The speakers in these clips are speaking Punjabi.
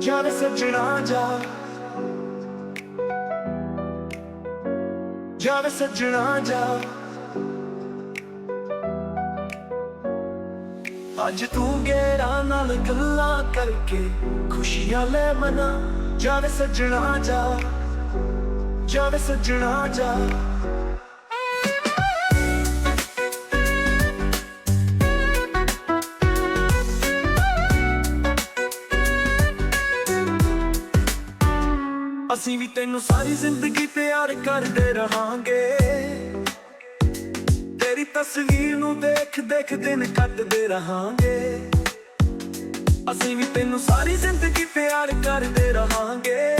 ਜਾਵੇ ਸੱਜਣਾ ਜਾ ਜਾਵੇ ਸੱਜਣਾ ਜਾ ਅੱਜ ਤੂੰ ਗੇੜਾ ਨਾਲ ਗੱਲਾਂ ਕਰਕੇ ਖੁਸ਼ੀਆਂ ਲੈ ਮਨਾ ਜਾਵੇ ਸੱਜਣਾ ਜਾ ਜਾਵੇ ਸੱਜਣਾ ਜਾ ਅਸੀਂ ਵੀ ਤੈਨੂੰ ਸਾਰੀ ਜ਼ਿੰਦਗੀ ਪਿਆਰ ਕਰਦੇ ਰਹਾਂਗੇ। ਤੇਰੀ ਤਸਵੀਰ ਨੂੰ ਦੇਖ ਦੇਖ ਦਿਨ ਕੱਟਦੇ ਰਹਾਂਗੇ। ਅਸੀਂ ਵੀ ਤੈਨੂੰ ਸਾਰੀ ਜ਼ਿੰਦਗੀ ਪਿਆਰ ਕਰਦੇ ਰਹਾਂਗੇ।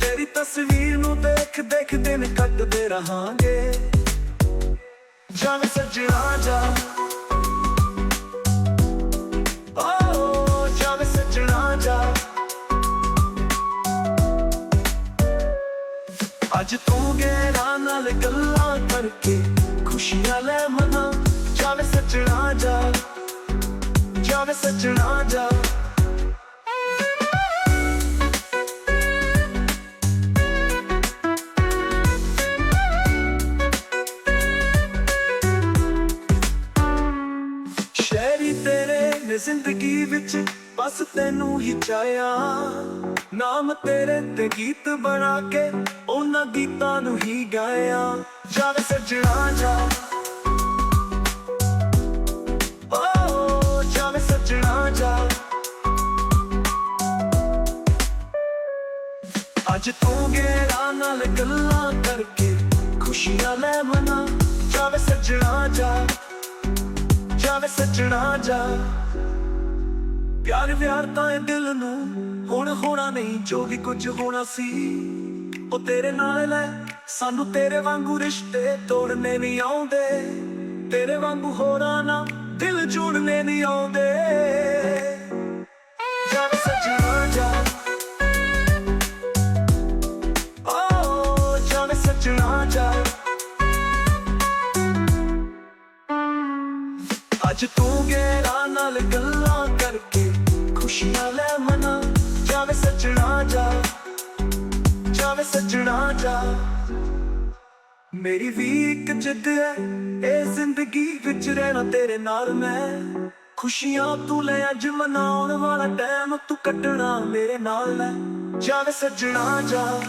ਤੇਰੀ ਤਸਵੀਰ ਨੂੰ ਦੇਖ ਦੇਖ ਦਿਨ ਕੱਟਦੇ ਰਹਾਂਗੇ। ਜਾਵੇਂ ਸੱਜਣਾ ਜਾ ਅੱਜ ਤੂੰ ਗੇੜਾ ਨਾਲ ਗੱਲਾਂ ਕਰਕੇ ਖੁਸ਼ੀਆਂ ਲੈ ਮਨਾ। ਜਾਵੇ ਸੱਜਣਾ ਜਾ ਜਾਵੇ ਸੱਜਣਾ ਜਾ। ਸ਼ਹਿਰੀ ਤੇਰੇ ਨੇ ਜ਼ਿੰਦਗੀ ਵਿੱਚ ਬਸ ਤੈਨੂੰ ਹੀ ਚਾਹਿਆ। ਨਾਮ ਤੇਰੇ ਤੇ ਗੀਤ ਬਣਾ ਕੇ ਉਹਨਾਂ ਗੀਤਾਂ ਨੂੰ ਹੀ ਗਾਇਆ ਜਾਵੇ ਸੱਜਣਾ ਜਾ। ਓ ਜਾਵੇ ਸੱਜਣਾ ਜਾ। ਅੱਜ ਤੂੰ ਗੇੜਾ ਨਾਲ ਗੱਲਾਂ ਕਰਕੇ ਖੁਸ਼ੀਆਂ ਲੈ ਮਨਾ। ਜਾਵੇ ਸੱਜਣਾ ਜਾ। ਜਾਵੇ ਸੱਜਣਾ ਜਾ। ਪਿਆਰ ਵਿਆਰ ਤਾਂ ਇਹ ਦਿਲ ਨੂੰ ਹੁਣ ਹੋਣਾ ਨਹੀਂ, ਜੋ ਵੀ ਕੁਝ ਹੋਣਾ ਸੀ। ਉਹ ਤੇਰੇ ਨਾਲ ਲੈ ਸਾਨੂੰ ਤੇਰੇ ਵਾਂਗੂ ਰਿਸ਼ਤੇ ਤੋੜਨੇ ਨਹੀਂ ਆਉਂਦੇ। ਤੇਰੇ ਵਾਂਗੂ ਹੋਰਾਂ ਨਾਲ ਦਿਲ ਜੋੜਨੇ ਨਹੀਂ ਆਉਂਦੇ। ਜਾਵੇ ਸੱਜਣਾ ਜਾ। ਓ ਜਾਵੇ ਸੱਜਣਾ ਜਾ। ਅੱਜ ਤੂੰ ਗੇੜਾ ਨਾਲ ਗੱਲਾਂ ਕਰਕੇ ਖੁਸ਼ੀਆਂ ਲੈ ਮਨਾ। ਜਾਵੇ ਸੱਜਣਾ ਜਾ। ਜਾਵੇ ਸੱਜਣਾ ਜਾ। ਮੇਰੀ ਵੀ ਇੱਕ ਜਿੱਦ ਹੈ ਇਹ ਜ਼ਿੰਦਗੀ ਵਿੱਚ ਰਹਿਣਾ ਤੇਰੇ ਨਾਲ ਮੈਂ। ਖੁਸ਼ੀਆਂ ਤੂੰ ਲੈ ਅੱਜ ਮਨਾਉਣ ਵਾਲਾ ਟਾਈਮ ਤੂੰ ਕੱਢਣਾ ਮੇਰੇ ਨਾਲ ਲੈ ਜਾਵੇ ਸੱਜਣਾ ਜਾ।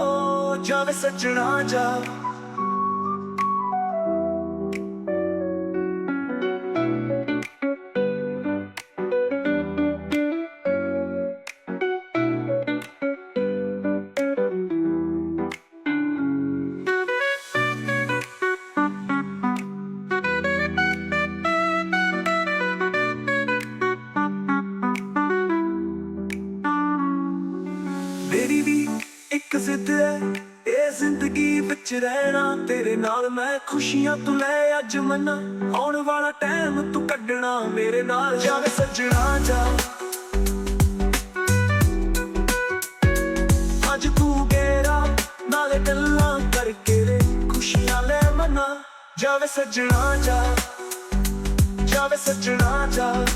ਓ, ਜਾਵੇ ਸੱਜਣਾ ਜਾ। ਇੱਕ ਜ਼ਿੱਦ ਇਹ ਜ਼ਿੰਦਗੀ ਵਿੱਚ ਰਹਿਣਾ, ਤੇਰੇ ਨਾਲ ਮੈਂ ਖੁਸ਼ੀਆਂ ਤੂੰ ਲੈ ਅੱਜ ਮਨਾ। ਆਉਣ ਵਾਲਾ ਟਾਈਮ ਤੂੰ ਕੱਢਣਾ, ਮੇਰੇ ਨਾਲ ਜਾਵੇ ਸੱਜਣਾ ਜਾ। ਅੱਜ ਤੂੰ ਗੇਰਾ ਨਾਲੇ ਗੱਲਾਂ ਕਰਕੇ ਰੇ ਖੁਸ਼ੀਆਂ ਲੈ ਮਨਾ। ਜਾਵੇ ਸੱਜਣਾ ਜਾ। ਜਾਵੇ ਸੱਜਣਾ ਜਾ।